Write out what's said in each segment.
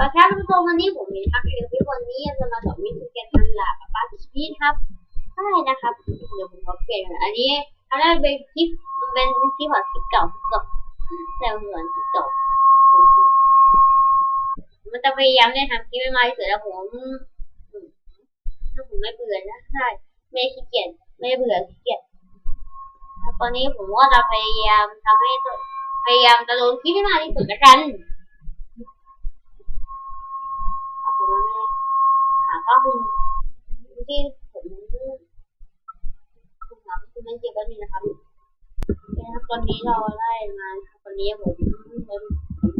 ตอนเช้าทุกคนวันนี้ผมมีนะครับเรียนวิวันนี้จะมาสอนวิธีการทำหลับปาร์ตี้ครับใช่นะครับเดี๋ยวผมขอเปลี่ยนอันนี้อันนั้นเป็นคลิปเป็นคลิปของคลิปเก่าคลิปเก่าแต่เหมือนคลิปเก่ามันจะพยายามได้ทำคลิปให้มากที่สุดแล้วผมถ้าผมไม่เบื่อนะใช่ไม่ขี้เกียจไม่เบื่อขี้เกียจตอนนี้ผมก็จะพยายามทำให้พยายามจะลงคลิปให้มากที่สุดแล้วกัน ผมไม่ หาผ้าคลุมที่ผมผมหาผ้าคลุมไม่เจอแป๊บนึงนะครับนะครับตอนนี้เราได้มาตอนนี้ผมผม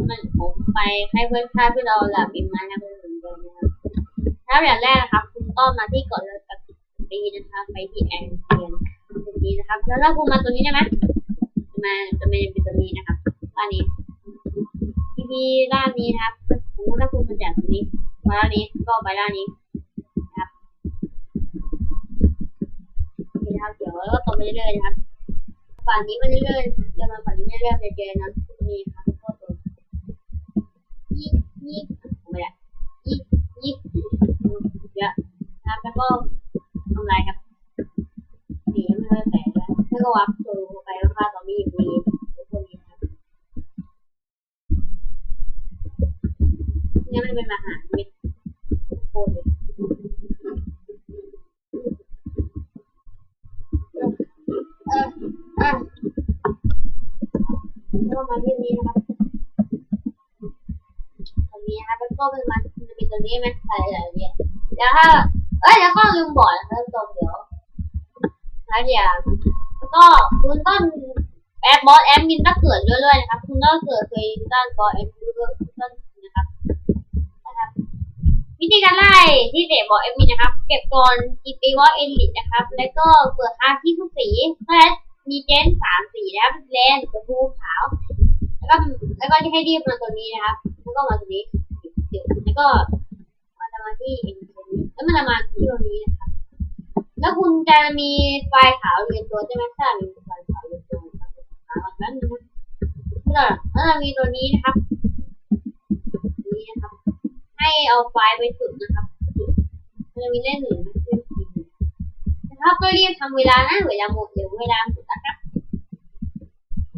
มันผมไปให้เพื่อนค่าที่เราหลับอิมมานะเพื่อนผมเลยนะครับถ้าอย่างแรกนะครับ คุณก็มาที่เกาะเรือกับปีนะครับ ไปที่แอนเทียนตรงนี้นะครับ แล้วถ้าคุณมาตัวนี้ได้ไหมมาจะไม่เป็นตัวนี้นะครับด้านนี้ทีพีด้านนี้นะครับผมก็ถ้าคุณมาจากตรงนี้มาด้านนี้ก็ไปด้านนี้ นี่นะครับ เดี๋ยวแล้วก็ต่อไปเรื่อยๆนะครับฝั่งนี้มาเรื่อยๆเดินมาฝั่งนี้เรื่อยๆไปเจอนะนี่ครับก็ตัวนี่นี่ ก็เป็นมันจะเป็นตัวนี้ไหมใส่อะไรเนี่ยแล้วถ้าเอ้ยแล้วก็ลืมบอกนะครับตรงเดี๋ยวนะเดี๋ยวแล้วก็คุณต้องแอดบอสแอดมินถ้าเกิดเรื่อยๆนะครับ คุณต้องเกิดเคยตั้งบอสแอดมินเรื่อยๆนะครับนะครับวิธีการไล่ที่เด็กบอกเอ็มมีนะครับ เก็บก่อนกีปีวอลเอลิทนะครับ แล้วก็เปิดอาที่ทุกสีและมีเจนสามสีนะครับแดงชมพูขาว แล้วก็แล้วก็จะให้รีบมาตัวนี้นะครับ แล้วก็มาตัวนี้ ก็มาจะมาที่เอ็นแล้วมันจะมาที่ตัวนี้นะครับ แล้วคุณจะมีไฟขาวอยู่ในตัวใช่ไหมถ้ามีไฟขาวอยู่ในตัวครับหาก่อนแป๊บนึงนะแล้วแล้วจะมีตัวนี้นะครับนี้นะครับ ให้เอาไฟล์ไปจุดนะครับจุดมันจะมีเลขหนึ่งนะเลขสี่นะครับก็รีบทำเวลานะเวลาหมดเดี๋ยวเวลาหมดนะครับ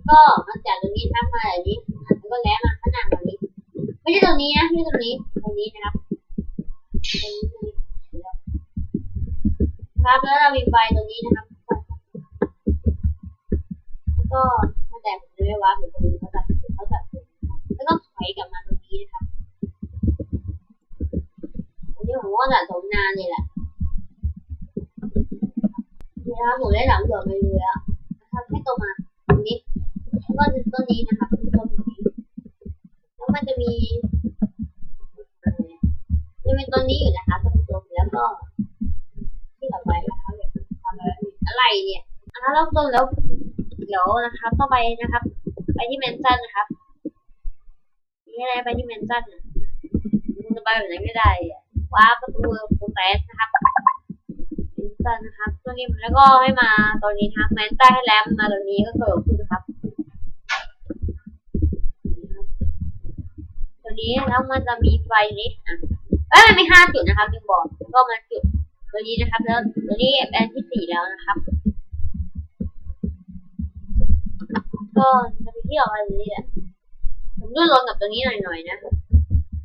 ก็มาจากตรงนี้ทับมาแบบนี้แล้วก็แล้วมาขนาดแบบนี้ไม่ใช่ตรงนี้นะไม่ใช่ตรงนี้ ตรงนี้นะครับตรงนี้ครับแล้วเรามีไฟตรงนี้นะครับแล้วก็มาแต่ผมจะไม่ว่าเดี๋ยวตรงนี้เขาจับเขาจับแล้วก็ถอยกลับมาตรงนี้นะครับอันนี้ผมว่าสะสมนานเลยแหละนี่นะครับผมได้หลังเสือไปเลยอะนะครับให้ตัวมาตรงนี้แล้วก็ต้นนี้นะครับต้นนี้แล้วมันจะมี เป็นต้นนี้อยู่นะคะต้นตัวแล้วก็ ที่ต่อไปนะครับทำอะไรอะไรเนี่ยอันนั้นเริ่มต้นแล้วเดี๋ยวนะครับต่อไปนะครับ ไปที่แมนชั่นนะครับนี่อะไรไปที่แมนชั่นคุณจะไปแบบไหนไม่ได้อะว้าประตูโปรเซสนะครับอินสตานะครับตัวนี้แล้วก็ให้มาตัวนี้นะครับแมนต้าให้แลมมาตัวนี้ก็เกิดขึ้นนะครับตัวนี้แล้วมันจะมีไฟนี้อะ เอ้ยมันมีห้าจุดนะครับลืมบอกแล้วก็มาจุดตัวนี้นะครับ แล้วตัวนี้แอนที่สี่แล้วนะครับ ก็จะไปเที่ยวอะไรนี้แหละผมด้วยลงกับตัวนี้หน่อยๆนะ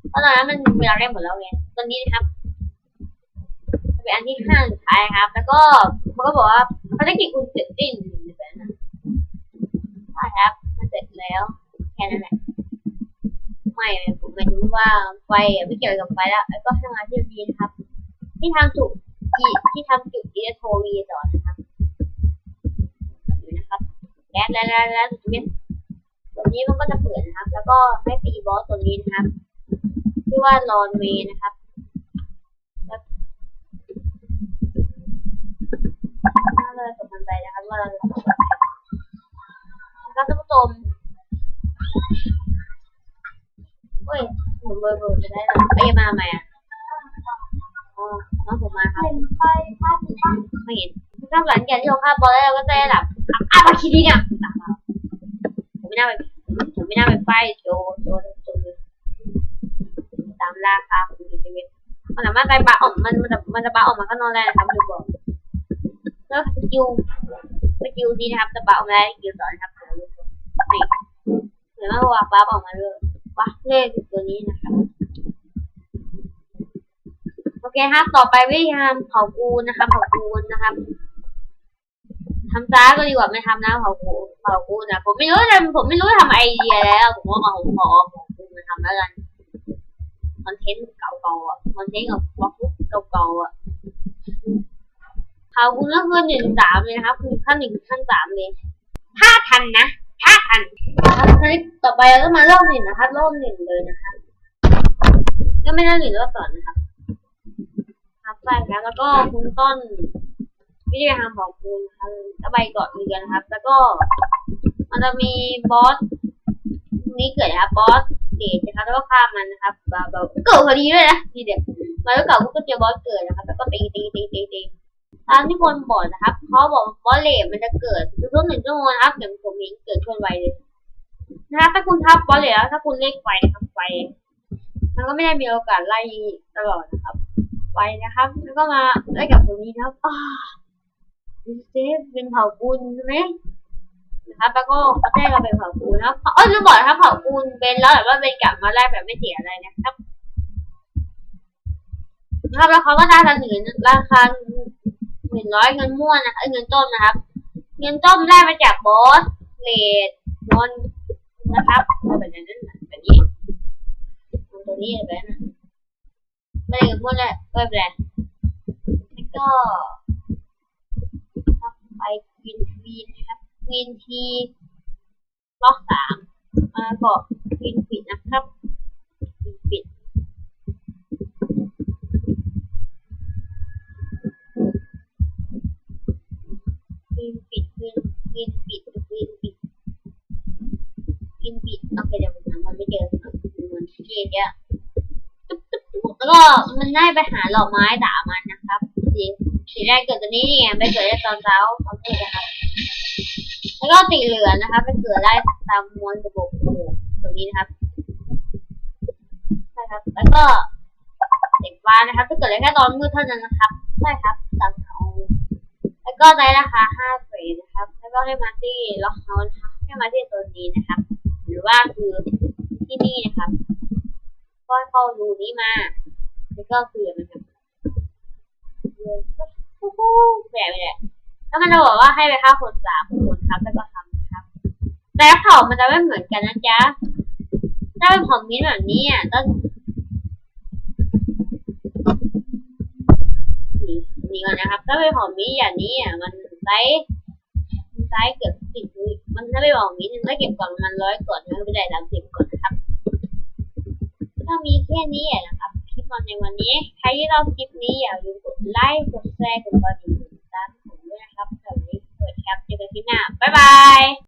เพราะตอนนั้นมันเวลาได้หมดแล้วไงตอนนี้นะครับเป็นอันที่ห้าสุดท้ายครับ แล้วก็มันก็บอกว่าภารกิจคุณเสร็จสิ้นแบบนั้นใช่ครับมันเสร็จแล้วแค่นั้นแหละ ไม่ผมหมายถึงว่าไฟไม่เกี่ยวกับไฟแล้วแล้วก็ให้มาที่นี้นะครับ ที่ทำจุดที่ทำจุดที่จะโทรวีต่อนะครับนะครับแล้วแล้วแล้วแล้วตรงนี้ตัวนี้มันก็จะเปิดนะครับ แล้วก็ให้ตีบอสตัวนี้นะครับชื่อว่าลอนเวนะครับถ้าเราตกมันไปนะครับว่าเราจะตกมันไปนะครับท่านผู้ชม ยผมเบอร์เบอร์จะได้หรอเอ้ยมาใหมอะอ๋อน้องผมมาครับไปภาพบ้านไม่เห็นถ้าหลังจากที่เราฆ่าบอลแล้วเราก็จะได้หลับอะมาคิดดีเนี่ยผมไม่น่าไปผมไม่น่าไปไฟโจโจโจตามราคาของยูทีเวมันสามารถไปบาออกมันมันมันจะบาออกมาข้างนอกได้นะครับดูบอกแล้วสกิลสกิลนี้นะครับจะบาออกมาได้สกิลสองนะครับนี่เหมือนว่าบาออกมาเลย ว่าเลขตัวนี้นะครับ โอเคครับ ต่อไปวิธีทำเผาปูนะครับ เผาปูนะครับทำจ้าก็ดีกว่าไม่ทำนะเผาปูเผาปูนะผมไม่รู้จะผมไม่รู้จะทำไอเดียแล้ว ผมว่าเอาขอเผาปูนมาทำแล้วกันคอนเทนต์เก่าๆอะคอนเทนต์กับบล็อกฟุกเก่าๆอะเผาปูนก็คือหนึ่งสามเลยนะครับคือขั้นหนึ่งขั้นสามเลยถ้าทันนะ้าทันครับคราวนี้ต่อไปเราก็มาเริ่มหนึ่งนะครับเริ่มหนึ่งเลยนะครับก็ไม่ได้หนึ่งรอบก่อนนะครับครับใช่ครับแล้วก็คุณต้นวิธีการทำของคุณนะครับก็ใบเกาะเรือนนะครับ แล้วก็มันจะมีบอสนี้เกิดนะครับบอสเดทนะครับแล้วก็ฆ่ามันนะครับบาบาเกิดพอดีด้วยนะทีเดียวมาแล้วเก่าก็เจอบอสเกิดนะครับ แล้วก็ตีตีตีตีตี ตามที่คนบอกนะครับเขาบอกว่าบอสเลทมันจะเกิดทุกๆหนึ่งชั่วโมงนะครับเดี๋ยวผมเห็นเกิดทวนไวเลยนะครับถ้าคุณทับบอสเลทแล้วถ้าคุณเลขไฟนะครับไฟมันก็ไม่ได้มีโอกาสไล่ตลอดนะครับไปนะครับ แล้วก็มาได้กับตัวนี้นะครับอ่าดูสิเป็นเผ่าปูนใช่ไหมนะครับ แล้วก็เขาได้เราเป็นเผ่าปูนนะครับเออลืมบอกนะครับเผ่าปูนเป็นแล้วแบบว่าเป็นกลับมาแรกแบบไม่เสียอะไรนะครับนะครับแล้วเขาก็ได้ราคาหนึ่งราคา หนึ่งร้อยเงินม่วนนะเอ้ยเงินต้มนะครับ เงินต้มได้มาจากบอสเลดมอนนะครับแบบนั้นแบบนี้ตัวนี้แบบนั้นไม่ได้กับพวกเลยก็ไม่เป็นไรแล้วก็ไปควีนวีนนะครับวีนทีล็อกสามมาก็ควีนปิดนะครับควีนปิดค วีนปิดวีนวีนปิดวีนปิดวีนปิดโอเคเดี๋ยวผมหามันไม่เจอมันเกลียดอะแล้วก็มันได้ไปหาหล่อไม้ด่ามันนะครับสีสีแรกเกิดตัวนี้นี่ไงไปเกิดได้ตอนเช้าเขาพูดนะครับ แล้วก็สีเหลืองนะครับไปเกิดได้ตามมวลระบบตัวนี้นะครับใช่ครับ แล้วก็สีฟ้านะครับจะเกิดได้แค่ตอนมืดเท่านั้นนะครับใช่ครับตามเขา ก็ได้ราคาห้าเฟรนะครับ แล้วก็ให้มาที่ล็อกเฮาส์นะครับให้มาที่ตัวนี้นะครับ หรือว่าคือที่นี่นะครับ ก็เข้ารูนี้มา แล้วก็คือมันครับฟูฟูแบบนี้และแล้วมันจะบอกว่าให้ไปฆ่าคนสามคนครับ แล้วก็ทำนะครับ แต่เผามันจะไม่เหมือนกันนะจ๊ะ ถ้าเป็นผามิ้นแบบนี้อะต้อง นี่ก่อนนะครับ ถ้าเป็นเผามิ้นท์อย่างนี้อะมันไซส์มันไซส์เกือบสิบมันถ้าเป็นเผามิ้นท์มันได้เก็บก่อนมันร้อยก่อนมันไม่ได้สามสิบก่อนนะครับก็มีแค่นี้แหละนะครับคลิปในวันนี้ ใครที่ชอบคลิปนี้อย่าลืมกดไลค์กดแชร์กดกระดิ่งดติดตามผมด้วยนะครับสวัสดีสวัสดีครับเจอกันคลิปหน้าบ๊ายบาย